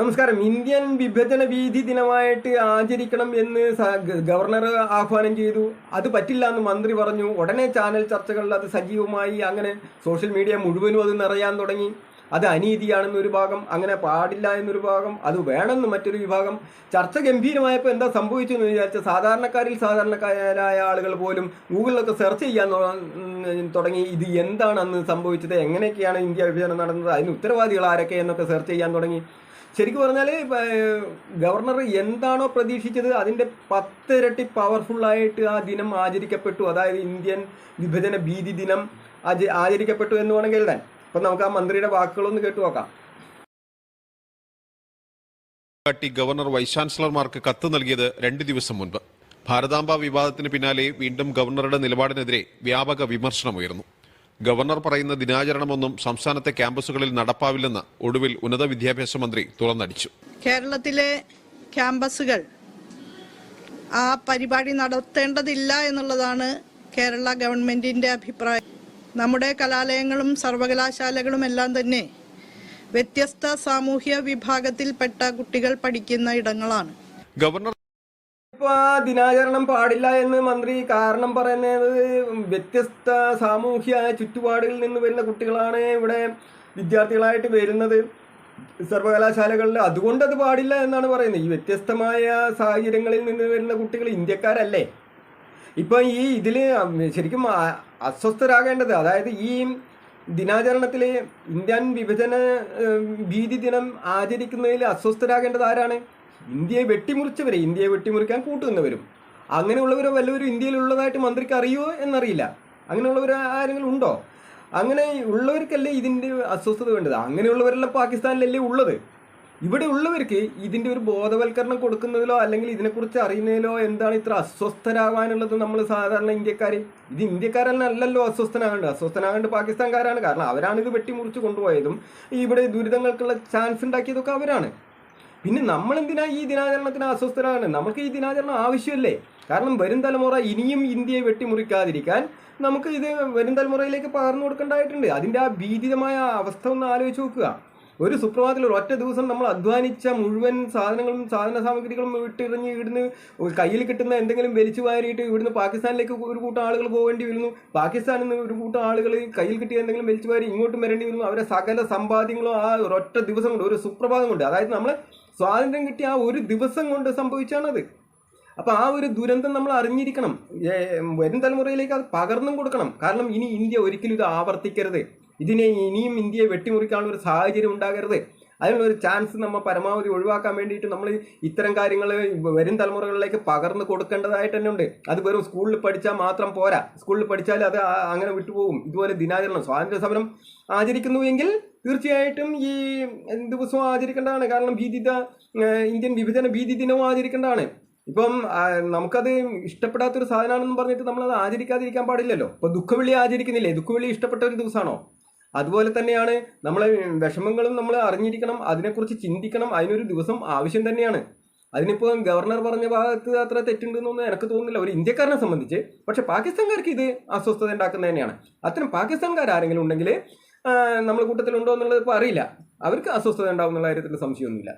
നമസ്കാരം. ഇന്ത്യൻ വിഭജന വീതി ദിനമായിട്ട് ആചരിക്കണം എന്ന് ഗവർണർ ആഹ്വാനം ചെയ്തു. അത് പറ്റില്ല എന്ന് മന്ത്രി പറഞ്ഞു. ഉടനെ ചാനൽ ചർച്ചകളിൽ അത് സജീവമായി. അങ്ങനെ സോഷ്യൽ മീഡിയ മുഴുവനും അത് നിറയാൻ തുടങ്ങി. അത് അനീതിയാണെന്നൊരു ഭാഗം അങ്ങനെ പാടില്ല എന്നൊരു ഭാഗം അത് വേണമെന്ന് മറ്റൊരു വിഭാഗം. ചർച്ച ഗംഭീരമായപ്പോൾ എന്താ സംഭവിച്ചു എന്ന് വിചാരിച്ചാൽ സാധാരണക്കാരിൽ സാധാരണക്കാരായ ആളുകൾ പോലും ഗൂഗിളിലൊക്കെ സെർച്ച് ചെയ്യാൻ തുടങ്ങി. ഇത് എന്താണ് അന്ന് സംഭവിച്ചത്? എങ്ങനെയൊക്കെയാണ് ഇന്ത്യ വിഭജനം നടന്നത്? അതിന് ഉത്തരവാദികൾ ആരൊക്കെ എന്നൊക്കെ സെർച്ച് ചെയ്യാൻ തുടങ്ങി. ശരിക്കും പറഞ്ഞാൽ ഗവർണർ എന്താണോ പ്രതീക്ഷിച്ചത് അതിന്റെ പത്തിരട്ടി പവർഫുള്ളായിട്ട് ആ ദിനം ആചരിക്കപ്പെട്ടു. അതായത് ഇന്ത്യൻ വിഭജന ഭീതി ദിനം ആച- ആചരിക്കപ്പെട്ടു എന്ന് വേണമെങ്കിൽ എഴുതാൻ അപ്പം നമുക്ക് ആ മന്ത്രിയുടെ വാക്കുകളൊന്ന് കേട്ടു നോക്കാം. കാട്ടി ഗവർണർ വൈസ് ചാൻസലർമാർക്ക് കത്ത് നൽകിയത് രണ്ട് ദിവസം മുൻപ്. ഭാരതാംബ വിവാദത്തിന് പിന്നാലെ വീണ്ടും ഗവർണറുടെ നിലപാടിനെതിരെ വ്യാപക വിമർശനമുയർന്നു. ഗവർണർ പറയുന്ന ദിനാചരണമൊന്നും സംസ്ഥാനത്തെ ക്യാമ്പസുകളിൽ നടപ്പാവില്ലെന്ന് ഒടുവിൽ ഉന്നത വിദ്യാഭ്യാസ മന്ത്രി തുറന്നടിച്ചു. കേരളത്തിലെ ക്യാമ്പസുകൾ ആ പരിപാടി നടത്തേണ്ടതില്ല എന്നുള്ളതാണ് കേരള ഗവൺമെന്റിന്റെ അഭിപ്രായം. നമ്മുടെ കലാലയങ്ങളും സർവകലാശാലകളും എല്ലാം തന്നെ വ്യത്യസ്ത സാമൂഹ്യ വിഭാഗത്തിൽപ്പെട്ട കുട്ടികൾ പഠിക്കുന്ന ഇടങ്ങളാണ്. ഗവർണർ ഇപ്പോൾ ദിനാചരണം പാടില്ല എന്ന് മന്ത്രി കാരണം പറയുന്നത് വ്യത്യസ്ത സാമൂഹ്യ ചുറ്റുപാടുകളിൽ നിന്ന് വരുന്ന കുട്ടികളാണ് ഇവിടെ വിദ്യാർത്ഥികളായിട്ട് വരുന്നത്. സർവകലാശാലകളിൽ അതുകൊണ്ട് അത് പാടില്ല എന്നാണ് പറയുന്നത്. ഈ വ്യത്യസ്തമായ സാഹചര്യങ്ങളിൽ നിന്ന് വരുന്ന കുട്ടികൾ ഇന്ത്യക്കാരല്ലേ? ഇപ്പം ഈ ഇതിൽ ശരിക്കും അസ്വസ്ഥരാകേണ്ടത് അതായത് ഈ ദിനാചരണത്തിൽ ഇന്ത്യൻ വിഭജന ഭീതി ദിനം ആചരിക്കുന്നതിൽ അസ്വസ്ഥരാകേണ്ടത് ആരാണ്? ഇന്ത്യയെ വെട്ടിമുറിച്ചവരെ ഇന്ത്യയെ വെട്ടിമുറിക്കാൻ കൂട്ടുന്നവരും അങ്ങനെയുള്ളവരോ വല്ലവരും ഇന്ത്യയിലുള്ളതായിട്ട് മന്ത്രിക്ക് അറിയുമോ എന്നറിയില്ല. അങ്ങനെയുള്ളവർ ആരെങ്കിലും ഉണ്ടോ? അങ്ങനെ ഉള്ളവർക്കല്ലേ ഇതിന്റെ അസ്വസ്ഥത വേണ്ടത്? അങ്ങനെയുള്ളവരെല്ലാം പാകിസ്ഥാനിലല്ലേ ഉള്ളത്? ഇവിടെ ഉള്ളവർക്ക് ഇതിന്റെ ഒരു ബോധവൽക്കരണം കൊടുക്കുന്നതിലോ അല്ലെങ്കിൽ ഇതിനെക്കുറിച്ച് അറിയുന്നതിലോ എന്താണ് ഇത്ര അസ്വസ്ഥരാകാനുള്ളത് നമ്മൾ സാധാരണ ഇന്ത്യക്കാർ ഇത് ഇന്ത്യക്കാരല്ലല്ലോ അസ്വസ്ഥനാകേണ്ടത്. അസ്വസ്ഥനാകേണ്ടത് പാകിസ്ഥാൻകാരാണ്. കാരണം അവരാണ് ഇത് വെട്ടിമുറിച്ച് കൊണ്ടുപോയതും ഇവിടെ ദുരിതങ്ങൾക്കുള്ള ചാൻസ് ഉണ്ടാക്കിയതൊക്കെ അവരാണ്. പിന്നെ നമ്മൾ എന്തിനാ ഈ ദിനാചരണത്തിന് അസ്വസ്ഥരാണ്? നമുക്ക് ഈ ദിനാചരണം ആവശ്യമല്ലേ? കാരണം വരും തലമുറ ഇനിയും ഇന്ത്യയെ വെട്ടിമുറിക്കാതിരിക്കാൻ നമുക്ക് ഇത് വരും തലമുറയിലേക്ക് പകർന്നു കൊടുക്കേണ്ടതായിട്ടുണ്ട്. അതിന്റെ ആ ഭീതിതമായ അവസ്ഥ ഒന്ന് ആലോചിച്ച് നോക്കുക. ഒരു സുപ്രഭാതത്തിൽ ഒരു ഒറ്റ ദിവസം നമ്മൾ അധ്വാനിച്ച മുഴുവൻ സാധനങ്ങളും സാധന സാമഗ്രികളും വിട്ടെറിഞ്ഞ് ഇവിടുന്ന് കയ്യിൽ കിട്ടുന്ന എന്തെങ്കിലും വലിച്ചു വാരിയിട്ട് ഇവിടുന്ന് പാകിസ്ഥാനിലേക്ക് ഒരു കൂട്ടം ആളുകൾ പോകേണ്ടി വരുന്നു. പാകിസ്ഥാനിൽ നിന്ന് ഒരു കൂട്ടം ആളുകൾ കയ്യിൽ കിട്ടിയ എന്തെങ്കിലും വലിച്ചു വാരി ഇങ്ങോട്ടും വരേണ്ടി വരുന്നു. അവരെ സകല സമ്പാദ്യങ്ങളും ആ ഒരൊറ്റ ദിവസം കൊണ്ട് ഒരു സുപ്രഭാതം കൊണ്ട് അതായത് നമ്മൾ സ്വാതന്ത്ര്യം കിട്ടിയ ആ ഒരു ദിവസം കൊണ്ട് സംഭവിച്ചാണത്. അപ്പോൾ ആ ഒരു ദുരന്തം നമ്മൾ അറിഞ്ഞിരിക്കണം. വരും തലമുറയിലേക്ക് അത് പകർന്നും കൊടുക്കണം. കാരണം ഇനി ഇന്ത്യ ഒരിക്കലും ഇത് ആവർത്തിക്കരുത്. ഇതിനെ ഇനിയും ഇന്ത്യയെ വെട്ടിമുറിക്കാനുള്ള ഒരു സാഹചര്യം ഉണ്ടാകരുത്. അതിനുള്ള ഒരു ചാൻസ് നമ്മൾ പരമാവധി ഒഴിവാക്കാൻ വേണ്ടിയിട്ട് നമ്മൾ ഇത്തരം കാര്യങ്ങൾ വരും തലമുറകളിലേക്ക് പകർന്നു കൊടുക്കേണ്ടതായിട്ട് തന്നെ ഉണ്ട്. അത് വെറും സ്കൂളിൽ പഠിച്ചാൽ മാത്രം പോരാ. സ്കൂളിൽ പഠിച്ചാൽ അത് അങ്ങനെ വിട്ടുപോകും. ഇതുപോലെ ദിനാചരണം സ്വാതന്ത്ര്യ സമരം ആചരിക്കുന്നുവെങ്കിൽ തീർച്ചയായിട്ടും ഈ ദിവസവും ആചരിക്കേണ്ടതാണ്. കാരണം ഭീതിത ഇന്ത്യൻ വിഭജന ഭീതി ദിനവും ആചരിക്കേണ്ടതാണ്. ഇപ്പം നമുക്കത് ഇഷ്ടപ്പെടാത്തൊരു സാധനമാണെന്ന് പറഞ്ഞിട്ട് നമ്മളത് ആചരിക്കാതിരിക്കാൻ പാടില്ലല്ലോ. ഇപ്പോൾ ദുഃഖവെള്ളി ആചരിക്കുന്നില്ലേ? ദുഃഖവെള്ളി ഇഷ്ടപ്പെട്ട ഒരു ദിവസമാണോ? അതുപോലെ തന്നെയാണ് നമ്മളെ വിഷമങ്ങളും നമ്മൾ അറിഞ്ഞിരിക്കണം അതിനെക്കുറിച്ച് ചിന്തിക്കണം അതിനൊരു ദിവസം ആവശ്യം തന്നെയാണ്. അതിനിപ്പോൾ ഗവർണർ പറഞ്ഞ ഭാഗത്ത് അത്ര തെറ്റുണ്ടെന്നൊന്നും എനിക്ക് തോന്നുന്നില്ല. ഒരു ഇന്ത്യക്കാരനെ സംബന്ധിച്ച്. പക്ഷേ പാകിസ്ഥാൻകാർക്ക് ഇത് അസ്വസ്ഥത ഉണ്ടാക്കുന്നത് തന്നെയാണ്. അത്തരം പാകിസ്ഥാൻകാർ ആരെങ്കിലും ഉണ്ടെങ്കിൽ നമ്മൾ കൂട്ടത്തിലുണ്ടോ എന്നുള്ളത് ഇപ്പോൾ അറിയില്ല. അവർക്ക് അസ്വസ്ഥത ഉണ്ടാവും എന്നുള്ള കാര്യത്തിൽ സംശയമൊന്നുമില്ല.